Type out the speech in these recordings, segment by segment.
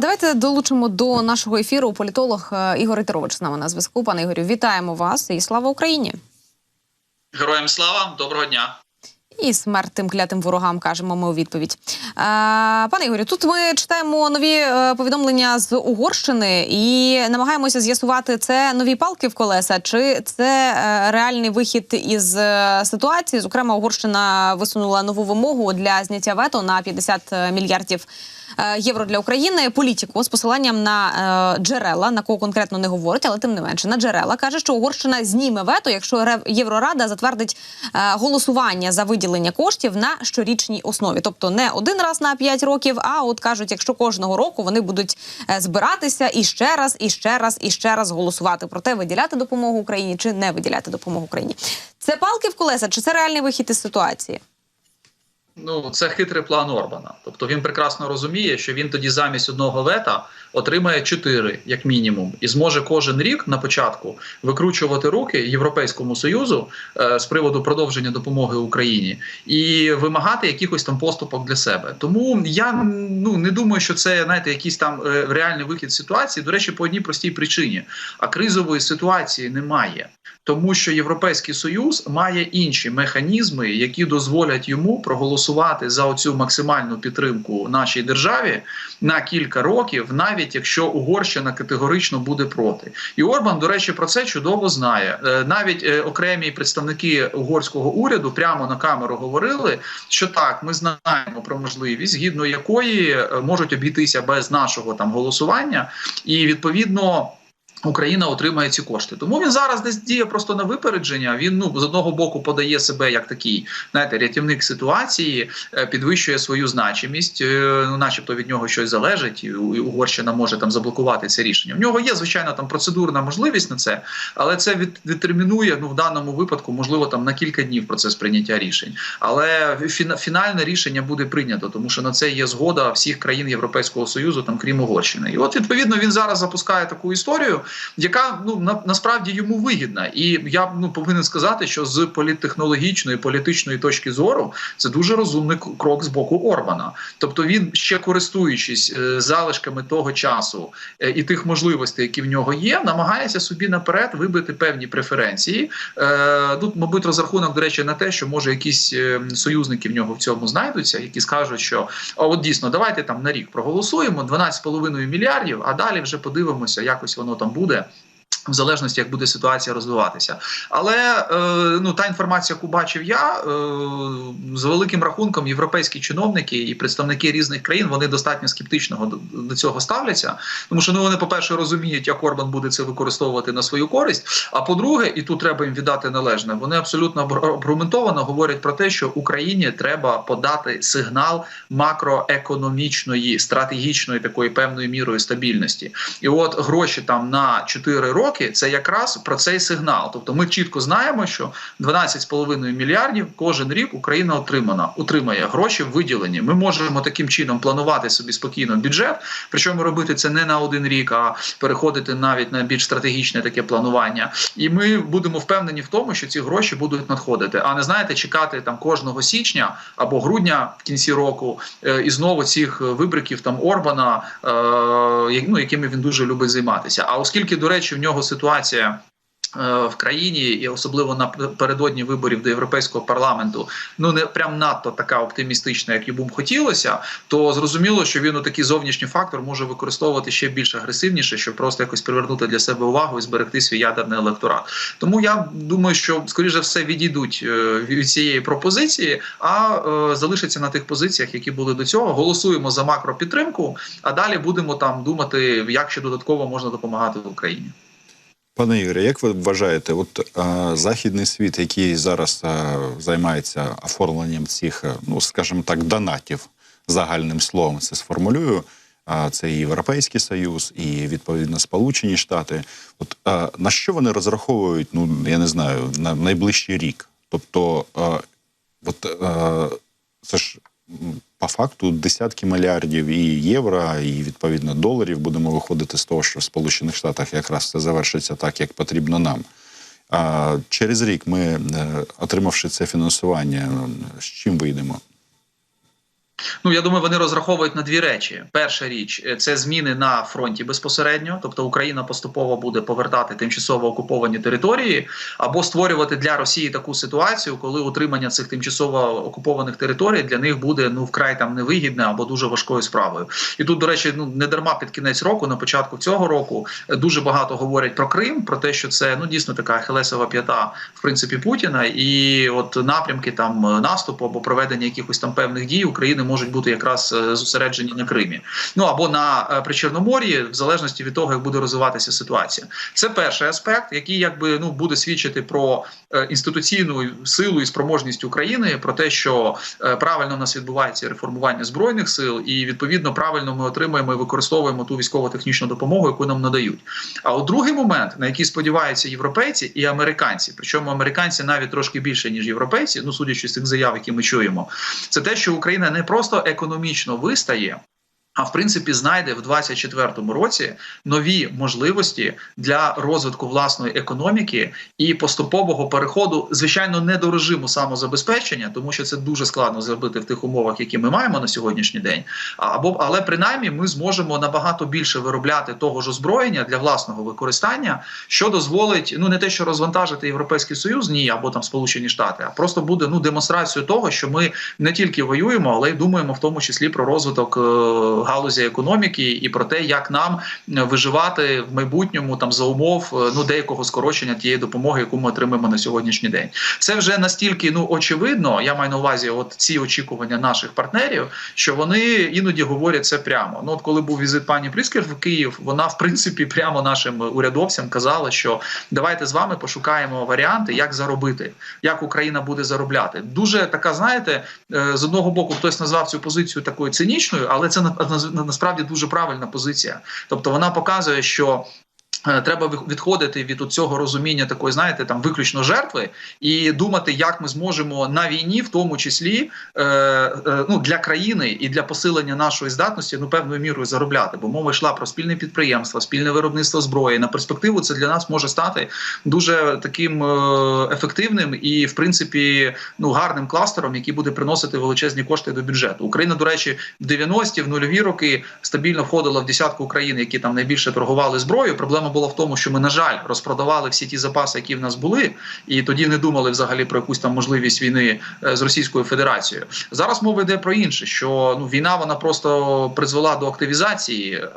Давайте долучимо до нашого ефіру політолог е, Ігор Ітерович з нами на зв'язку. Пане Ігорю, вітаємо вас і слава Україні! Героям слава, доброго дня. І смерть тим клятим ворогам кажемо ми у відповідь. Е, пане Ігорю, тут ми читаємо нові е, повідомлення з Угорщини і намагаємося з'ясувати, це нові палки в колеса, чи це реальний вихід із ситуації. Зокрема, Угорщина висунула нову вимогу для зняття вето на 50 мільярдів. Е, Євро для України політику з посиланням на е, джерела, на кого конкретно не говорить, але тим не менше на джерела каже, що Угорщина зніме вето, якщо Єврорада затвердить е, голосування за виділення коштів на щорічній основі, тобто не один раз на 5 років, а от кажуть, якщо кожного року вони будуть збиратися і ще раз, і ще раз, і ще раз голосувати про те, виділяти допомогу Україні чи не виділяти допомогу Україні. Це палки в колеса, чи це реальний вихід із ситуації? Ну, це хитрий план Орбана. Тобто він прекрасно розуміє, що він тоді замість одного вета отримає чотири, як мінімум, і зможе кожен рік на початку викручувати руки Європейському союзу е, з приводу продовження допомоги Україні і вимагати якихось там поступок для себе. Тому я ну не думаю, що це знаєте, якийсь там е, реальний вихід ситуації. До речі, по одній простій причині: а кризової ситуації немає. Тому що Європейський Союз має інші механізми, які дозволять йому проголосувати за оцю максимальну підтримку нашій державі на кілька років, навіть якщо Угорщина категорично буде проти. І Орбан, до речі, про це чудово знає. Е, Навіть е, окремі представники угорського уряду прямо на камеру говорили, що так, ми знаємо про можливість, згідно якої е, можуть обійтися без нашого там голосування, і відповідно. Україна отримає ці кошти. Тому він зараз десь діє просто на випередження. Він ну з одного боку подає себе як такий, знаєте, рятівник ситуації, е, підвищує свою значимість. е, Ну, начебто від нього щось залежить, і Угорщина може там заблокувати це рішення. В нього є звичайно там процедурна можливість на це, але це від, відтермінує ну в даному випадку, можливо, там на кілька днів процес прийняття рішень. Але фіна- фінальне рішення буде прийнято, тому що на це є згода всіх країн Європейського союзу, там крім Угорщини. І от відповідно він зараз запускає таку історію яка ну на, насправді йому вигідна, і я ну повинен сказати, що з політтехнологічної політичної точки зору це дуже розумний крок з боку Орбана. Тобто він ще користуючись е, залишками того часу е, і тих можливостей, які в нього є, намагається собі наперед вибити певні преференції. Е, тут, мабуть, розрахунок до речі на те, що може якісь е, союзники в нього в цьому знайдуться, які скажуть, що а от дійсно давайте там на рік проголосуємо 12,5 мільярдів, а далі вже подивимося, якось воно там буде. Buda В залежності, як буде ситуація розвиватися, але е, ну та інформація, яку бачив я е, з великим рахунком, європейські чиновники і представники різних країн вони достатньо скептично до, до цього ставляться. Тому що ну вони, по перше, розуміють, як Орбан буде це використовувати на свою користь. А по-друге, і тут треба їм віддати належне. Вони абсолютно обґрунтовано говорять про те, що Україні треба подати сигнал макроекономічної стратегічної такої певною мірою стабільності. І от гроші там на 4 роки це якраз про цей сигнал. Тобто ми чітко знаємо, що 12,5 мільярдів кожен рік Україна отримана отримає гроші виділені. Ми можемо таким чином планувати собі спокійно бюджет. Причому робити це не на один рік, а переходити навіть на більш стратегічне таке планування. І ми будемо впевнені в тому, що ці гроші будуть надходити. А не знаєте, чекати там кожного січня або грудня в кінці року е, і знову цих вибриків там Орбана, е, ну, якими він дуже любить займатися. А оскільки, до речі, в нього ситуація. е, В країні і особливо напередодні виборів до європейського парламенту ну не прям надто така оптимістична, як йому б хотілося, то зрозуміло, що він у такий зовнішній фактор може використовувати ще більш агресивніше, щоб просто якось привернути для себе увагу і зберегти свій ядерний електорат. Тому я думаю, що скоріше все відійдуть е, від цієї пропозиції, а е, залишаться на тих позиціях, які були до цього. Голосуємо за макропідтримку, а далі будемо там думати, як ще додатково можна допомагати Україні. Пане Ігоре, як ви вважаєте, от е, західний світ, який зараз е, займається оформленням цих, е, ну скажімо так, донатів загальним словом, це сформулюю. А це і Європейський Союз, і відповідно Сполучені Штати. От е, на що вони розраховують? Ну я не знаю, на найближчий рік. Тобто, е, от е, це ж по факту десятки мільярдів і євро, і відповідно доларів. Будемо виходити з того, що в Сполучених Штатах якраз це завершиться так, як потрібно нам. А через рік ми, е, отримавши це фінансування, з чим вийдемо? Ну я думаю, вони розраховують на дві речі. Перша річ е, це зміни на фронті безпосередньо, тобто Україна поступово буде повертати тимчасово окуповані території, або створювати для Росії таку ситуацію, коли утримання цих тимчасово окупованих територій для них буде ну вкрай там невигідне або дуже важкою справою. І тут, до речі, ну не дарма під кінець року, на початку цього року, е, дуже багато говорять про Крим, про те, що це ну дійсно така хелесова п'ята в принципі Путіна, і от напрямки там е, наступу або проведення якихось там певних дій України можуть бути якраз е, зосереджені на Кримі, ну або на е, Причорномор'ї, в залежності від того, як буде розвиватися ситуація. Це перший аспект, який якби ну буде свідчити про е, інституційну силу і спроможність України, про те, що правильно у нас відбувається реформування збройних сил, і відповідно правильно ми отримуємо і використовуємо ту військово-технічну допомогу, яку нам надають. А от другий момент, на який сподіваються європейці і американці, причому американці навіть трошки більше ніж європейці, ну судячи з цих заяв, які ми чуємо, це те, що Україна не просто економічно вистає. А в принципі знайде в 2024 році нові можливості для розвитку власної економіки і поступового переходу, звичайно, не до режиму самозабезпечення, тому що це дуже складно зробити в тих умовах, які ми маємо на сьогоднішній день. Або але принаймні ми зможемо набагато більше виробляти того ж озброєння для власного використання, що дозволить ну не те, що розвантажити європейський союз, ні або там Сполучені Штати, а просто буде ну демонстрацією того, що ми не тільки воюємо, але й думаємо в тому числі про розвиток е, галузі економіки і про те, як нам е, виживати в майбутньому там за умов е, ну деякого скорочення тієї допомоги, яку ми отримаємо на сьогоднішній день. Це вже настільки ну очевидно. Я маю на увазі, от ці очікування наших партнерів, що вони іноді говорять це прямо. Ну от коли був візит пані Пріскер в Київ, вона в принципі прямо нашим урядовцям казала, що давайте з вами пошукаємо варіанти, як заробити, як Україна буде заробляти. Дуже така, знаєте, е, з одного боку, хтось назвав цю позицію такою цинічною, але це насправді дуже правильна позиція. Тобто вона показує, що. Е, Треба відходити від цього розуміння такої, знаєте, там виключно жертви, і думати, як ми зможемо на війні, в тому числі е, е, ну для країни і для посилення нашої здатності, ну певною мірою заробляти. Бо мова йшла про спільне підприємство, спільне виробництво зброї. На перспективу це для нас може стати дуже таким е, ефективним і, в принципі, ну гарним кластером, який буде приносити величезні кошти до бюджету. Україна, до речі, в 90-ті, в нульові роки стабільно входила в десятку країн, які там найбільше торгували зброєю. Проблема була в тому, що ми, на жаль, розпродавали всі ті запаси, які в нас були, і тоді не думали взагалі про якусь там можливість війни е, з Російською Федерацією. Зараз мова йде про інше, що ну війна вона просто призвела до активізації е,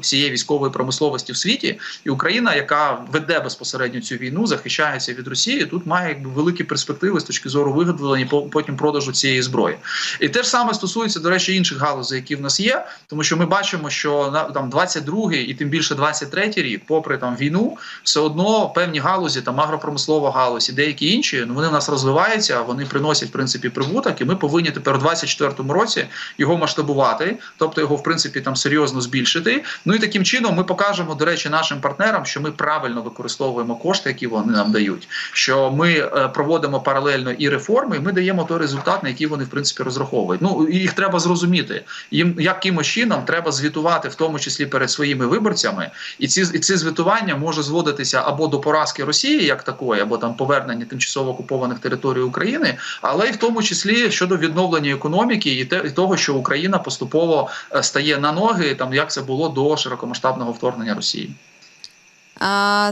всієї військової промисловості в світі, і Україна, яка веде безпосередньо цю війну, захищається від Росії. Тут має якби великі перспективи з точки зору виготовлення по- потім продажу цієї зброї. І те ж саме стосується, до речі, інших галузей, які в нас є, тому що ми бачимо, що на там 22-й і тим більше 23-й рік, попри там війну, все одно певні галузі, там агропромислова галузь і деякі інші, ну вони в нас розвиваються, вони приносять в принципі прибуток, і ми повинні тепер у 24-му році його масштабувати, тобто його в принципі там серйозно збільшити. Ну і таким чином ми покажемо, до речі, нашим партнерам, що ми правильно використовуємо кошти, які вони нам дають. Що ми е, проводимо паралельно і реформи, і ми даємо той результат, на який вони в принципі розраховують. Ну їх треба зрозуміти. Їм якимось чином треба звітувати, в тому числі перед своїми виборцями, і ці і це звітування може зводитися або до поразки Росії, як такої, або там повернення тимчасово окупованих територій України, але й в тому числі щодо відновлення економіки і те і того, що Україна поступово е, стає на ноги, там як це було до широкомасштабного вторгнення Росії.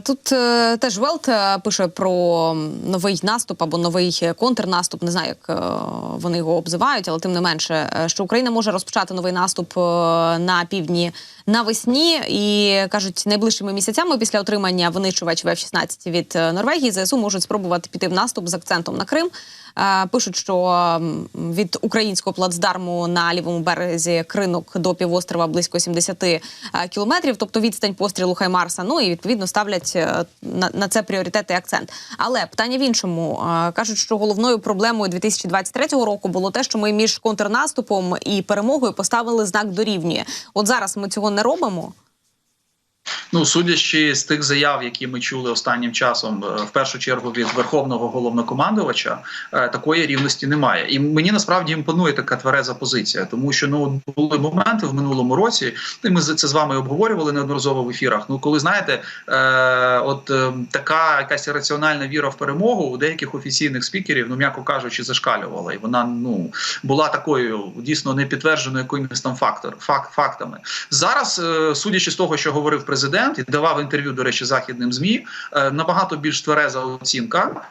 Тут е, теж Велт е, пише про новий наступ або новий контрнаступ. Не знаю, як е, вони його обзивають, але тим не менше, що Україна може розпочати новий наступ на півдні навесні. І кажуть, найближчими місяцями після отримання винищувач F-16 від Норвегії ЗСУ можуть спробувати піти в наступ з акцентом на Крим. Е, Пишуть, що від українського плацдарму на лівому березі кринок до півострова близько 70 е, кілометрів, тобто відстань пострілу Хаймарса. Ну і відповідно ставлять е, на, на це пріоритет і акцент. Але питання в іншому кажуть, що головною проблемою 2023 року було те, що ми між контрнаступом і перемогою поставили знак дорівнює. От зараз ми цього не робимо. Ну, судячи з тих заяв, які ми чули останнім часом, е, в першу чергу від верховного головнокомандувача, е, такої рівності немає. І мені насправді імпонує така твереза позиція, тому що ну були моменти в минулому році. І ми це з вами обговорювали неодноразово в ефірах. Ну, коли знаєте, е, от е, така якась раціональна віра в перемогу у деяких офіційних спікерів, ну м'яко кажучи, зашкалювала, і вона ну була такою дійсно не підтвердженою якимось там фактор, факт, фактами. Зараз, е, судячи з того, що говорив президент і давав інтерв'ю, до речі, західним змі, е, набагато більш твереза оцінка.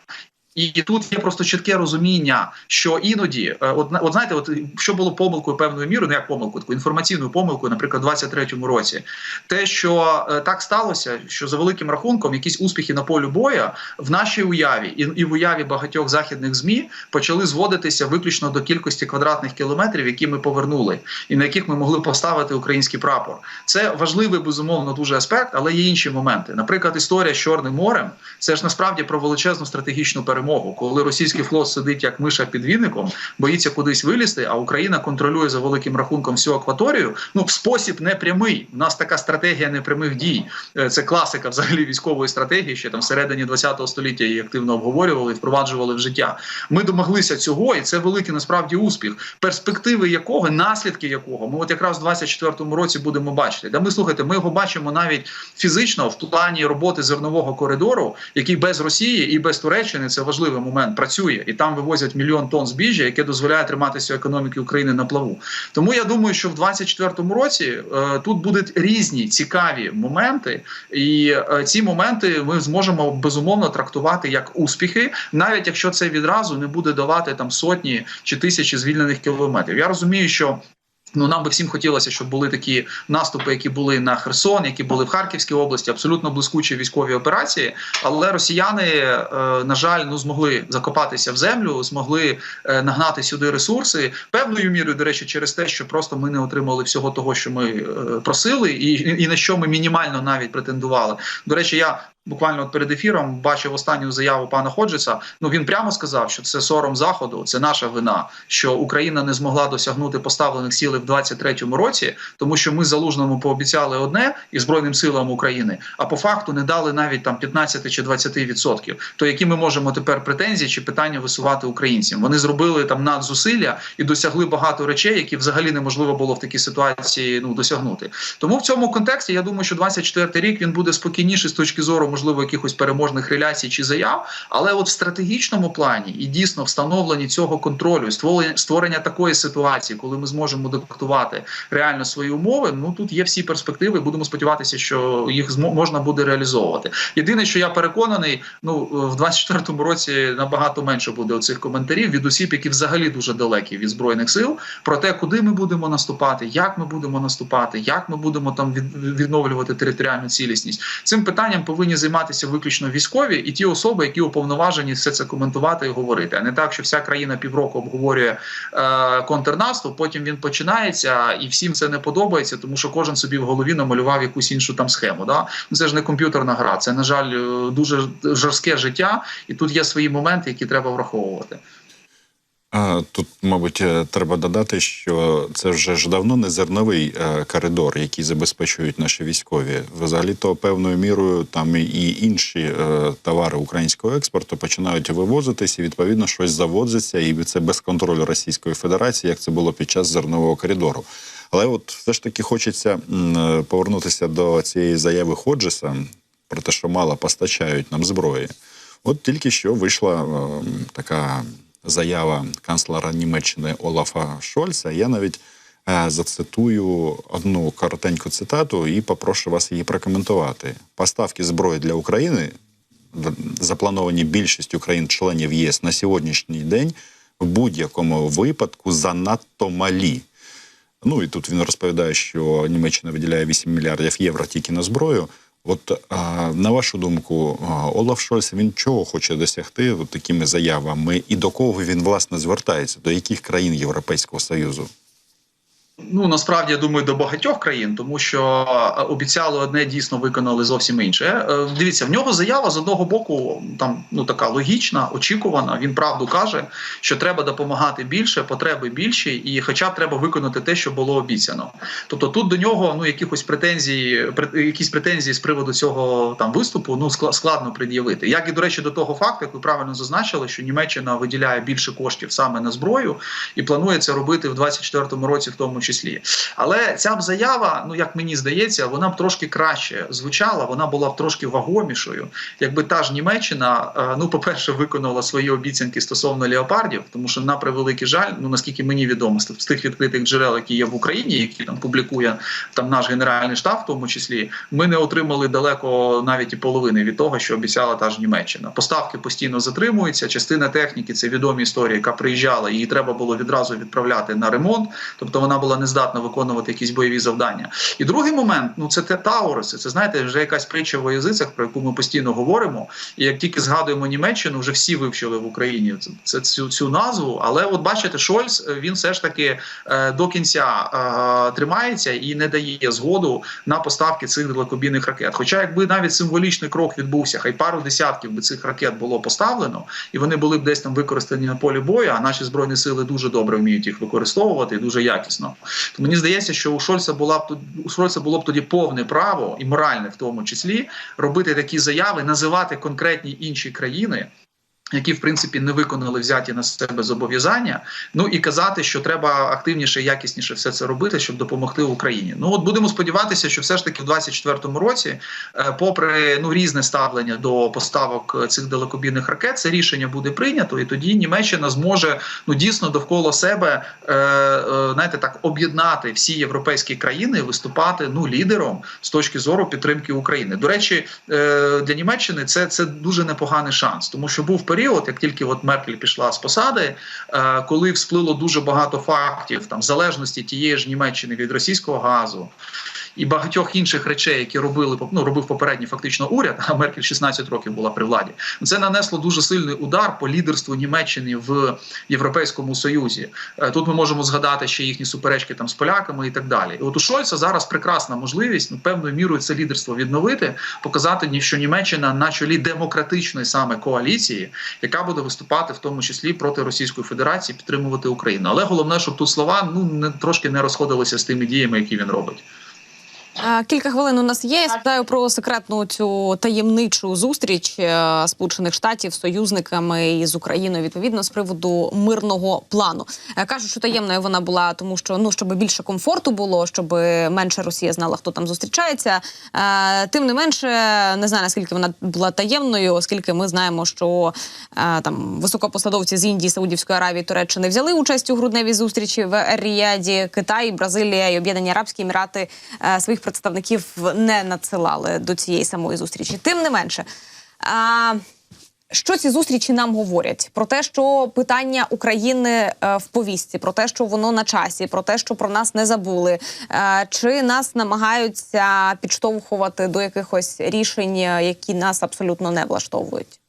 І тут є просто чітке розуміння, що іноді, е, от, от знаєте, от що було помилкою певною мірою, не як помилкою, такою інформаційною помилкою, наприклад, у 23-му році, те, що е, так сталося, що за великим рахунком якісь успіхи на полі боя в нашій уяві і, і в уяві багатьох західних змі почали зводитися виключно до кількості квадратних кілометрів, які ми повернули, і на яких ми могли поставити український прапор. Це важливий безумовно дуже аспект, але є інші моменти. Наприклад, історія з Чорним морем це ж насправді про величезну стратегічну перемогу, коли російський флот сидить як миша під віником, боїться кудись вилізти, а Україна контролює за великим рахунком всю акваторію. Ну в спосіб непрямий. У нас така стратегія непрямих дій. Е, Це класика взагалі військової стратегії. Ще там всередині 20 століття її активно обговорювали і впроваджували в життя. Ми домоглися цього, і це великий насправді успіх, перспективи якого, наслідки якого ми от якраз в 24-му році будемо бачити. Да ми слухайте, ми його бачимо навіть фізично в плані роботи зернового коридору, який без Росії і без Туреччини це важливий момент працює, і там вивозять мільйон тонн збіжжя, яке дозволяє триматися економіки України на плаву. Тому я думаю, що в 24-му році е, тут будуть різні цікаві моменти, і е, ці моменти ми зможемо безумовно трактувати як успіхи, навіть якщо це відразу не буде давати там сотні чи тисячі звільнених кілометрів. Я розумію, що. Ну, нам би всім хотілося, щоб були такі наступи, які були на Херсон, які були в Харківській області, абсолютно блискучі військові операції. Але росіяни, е, на жаль, ну змогли закопатися в землю, змогли е, нагнати сюди ресурси певною мірою, до речі, через те, що просто ми не отримали всього того, що ми е, просили, і, і на що ми мінімально навіть претендували. До речі, я буквально от перед ефіром бачив останню заяву пана Ходжеса. Ну він прямо сказав, що це сором заходу, це наша вина, що Україна не змогла досягнути поставлених цілей в 23-му році, тому що ми залужному пообіцяли одне і збройним силам України, а по факту не дали навіть там 15 чи 20%. То які ми можемо тепер претензії чи питання висувати українцям? Вони зробили там надзусилля і досягли багато речей, які взагалі неможливо було в такій ситуації ну досягнути. Тому в цьому контексті я думаю, що 24-й рік він буде спокійніший з точки зору можливо якихось переможних реляцій чи заяв. Але от в стратегічному плані і дійсно встановлення цього контролю, створення створення такої ситуації, коли ми зможемо диктувати реально свої умови. Ну тут є всі перспективи. Будемо сподіватися, що їх можна буде реалізовувати. Єдине, що я переконаний, ну в 24-му році набагато менше буде оцих коментарів від осіб, які взагалі дуже далекі від збройних сил, про те, куди ми будемо наступати, як ми будемо наступати, як ми будемо там від, відновлювати територіальну цілісність. Цим питанням повинні займатися виключно військові і ті особи, які уповноважені все це коментувати і говорити, а не так, що вся країна півроку обговорює е, контрнаступ, потім він починається, і всім це не подобається, тому що кожен собі в голові намалював якусь іншу там схему. Да? Ну, Це ж не комп'ютерна гра, це на жаль е, дуже жорстке життя, і тут є свої моменти, які треба враховувати. Тут, мабуть, е, треба додати, що це вже ж давно не зерновий е, коридор, який забезпечують наші військові. Взагалі-то певною мірою там і інші е, товари українського експорту починають вивозитись, і відповідно щось завозиться, і це без контролю Російської Федерації, як це було під час зернового коридору. Але от все ж таки хочеться повернутися до цієї заяви Ходжеса про те, що мало постачають нам зброї. От тільки що вийшла така заява канцлера Німеччини Олафа Шольца. Я навіть е, зацитую одну коротеньку цитату і попрошу вас її прокоментувати. Поставки зброї для України заплановані більшістю країн-членів ЄС на сьогоднішній день в будь-якому випадку занадто малі. Ну і тут він розповідає, що Німеччина виділяє 8 мільярдів євро тільки на зброю. От а, на вашу думку, а, Олаф Шольц він чого хоче досягти от такими заявами, і до кого він власне звертається? До яких країн Європейського Союзу? Ну насправді я думаю до багатьох країн, тому що е, обіцяли одне, дійсно виконали зовсім інше. Е, Дивіться, в нього заява з одного боку там ну така логічна, очікувана. Він правду каже, що треба допомагати більше, потреби більші, і хоча б треба виконати те, що було обіцяно. Тобто тут до нього ну якихось претензій, якісь претензії з приводу цього там виступу ну скла- складно пред'явити. Як і до речі, до того факту, як ви правильно зазначили, що Німеччина виділяє більше коштів саме на зброю і планує це робити в 24-му році, в тому числі. Але ця б заява, ну як мені здається, вона б трошки краще звучала, вона була б трошки вагомішою, якби та ж Німеччина, е, ну по-перше, виконала свої обіцянки стосовно леопардів, тому що на превеликий жаль, ну наскільки мені відомо, з з тих відкритих джерел, які є в Україні, які там публікує там наш генеральний штаб, в тому числі, ми не отримали далеко навіть і половини від того, що обіцяла та ж Німеччина. Поставки постійно затримуються. Частина техніки це відомі історії, яка приїжджала, її треба було відразу відправляти на ремонт, тобто вона була не здатна виконувати якісь бойові завдання. І другий момент, ну це те Тауруси. Це знаєте, вже якась притча в язицях, про яку ми постійно говоримо. І як тільки згадуємо Німеччину, вже всі вивчили в Україні це, це цю, цю назву. Але от бачите, Шольц е, він все ж таки е, до кінця е, тримається і не дає згоду на поставки цих далекобійних ракет. Хоча, якби навіть символічний крок відбувся, хай пару десятків би цих ракет було поставлено, і вони були б десь там використані на полі бою. А наші збройні сили дуже добре вміють їх використовувати дуже якісно. То мені здається, що у Шольца була б у Шольца було б тоді повне право і моральне в тому числі робити такі заяви, називати конкретні інші країни. Які в принципі не виконали взяті на себе зобов'язання, ну і казати, що треба активніше, якісніше все це робити, щоб допомогти Україні. Ну от будемо сподіватися, що все ж таки в 24-му році, е, попри ну різне ставлення до поставок е, цих далекобійних ракет, це рішення буде прийнято, і тоді Німеччина зможе ну дійсно довкола себе е, е, знаєте, так об'єднати всі європейські країни, і виступати ну лідером з точки зору підтримки України. До речі, е, для Німеччини це, це дуже непоганий шанс, тому що був період, як тільки от Меркель пішла з посади, е, коли всплило дуже багато фактів там залежності тієї ж Німеччини від російського газу. І багатьох інших речей, які робили ну, робив попередній фактично уряд, а Меркель 16 років була при владі. Це нанесло дуже сильний удар по лідерству Німеччини в Європейському Союзі. Е, Тут ми можемо згадати ще їхні суперечки там з поляками і так далі. І от у Шольца зараз прекрасна можливість ну, певною мірою це лідерство відновити, показати, що Німеччина на чолі демократичної саме коаліції, яка буде виступати в тому числі проти Російської Федерації, підтримувати Україну. Але головне, щоб тут слова ну не трошки не розходилися з тими діями, які він робить. Кілька хвилин у нас є. Я спитаю про секретну цю таємничу зустріч е, Сполучених Штатів з союзниками і з Україною відповідно з приводу мирного плану. Е, Кажуть, що таємною вона була, тому що ну щоб більше комфорту було, щоб менше Росія знала, хто там зустрічається. Е, Тим не менше, не знаю наскільки вона була таємною, оскільки ми знаємо, що там високопосадовці з Індії, Саудівської Аравії, Туреччини взяли участь у грудневій зустрічі в Ріаді. Китай, Бразилія і Об'єднані Арабські Емірати своїх представників не надсилали до цієї самої зустрічі. Тим не менше. А, що ці зустрічі нам говорять? Про те, що питання України е, в повістці, про те, що воно на часі, про те, що про нас не забули, е, чи нас намагаються підштовхувати до якихось рішень, е, які нас абсолютно не влаштовують?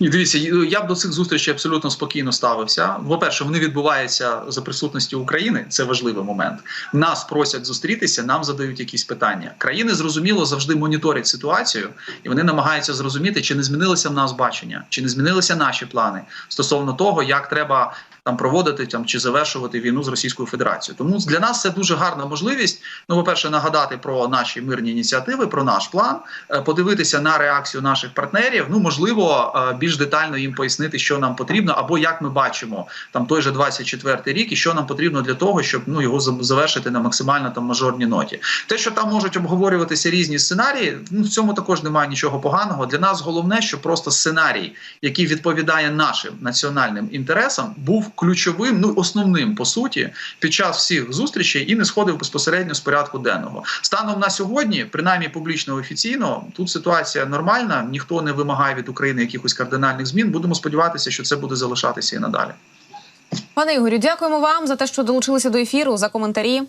Ні, дивіться, я б до цих зустрічей абсолютно спокійно ставився. По-перше, вони відбуваються за присутності України. Це важливий момент. Нас просять зустрітися, нам задають якісь питання. Країни зрозуміло завжди моніторять ситуацію, і вони намагаються зрозуміти, чи не змінилося в нас бачення, чи не змінилися наші плани стосовно того, як треба там проводити там чи завершувати війну з Російською Федерацією. Тому для нас це дуже гарна можливість. Ну, по-перше, нагадати про наші мирні ініціативи, про наш план, е, подивитися на реакцію наших партнерів. Ну можливо, е, більш детально їм пояснити, що нам потрібно, або як ми бачимо там той же 24-й рік, і що нам потрібно для того, щоб ну його завершити на максимально там мажорній ноті. Те, що там можуть обговорюватися різні сценарії, ну в цьому також немає нічого поганого. Для нас головне, щоб просто сценарій, який відповідає нашим національним інтересам, був ключовим, ну основним по суті, під час всіх зустрічей і не сходив безпосередньо з порядку денного. Станом на сьогодні, принаймні публічно офіційно, тут ситуація нормальна, ніхто не вимагає від України якихось кардинальних змін. Будемо сподіватися, що це буде залишатися і надалі. Пане Ігорю, дякуємо вам за те, що долучилися до ефіру за коментарі.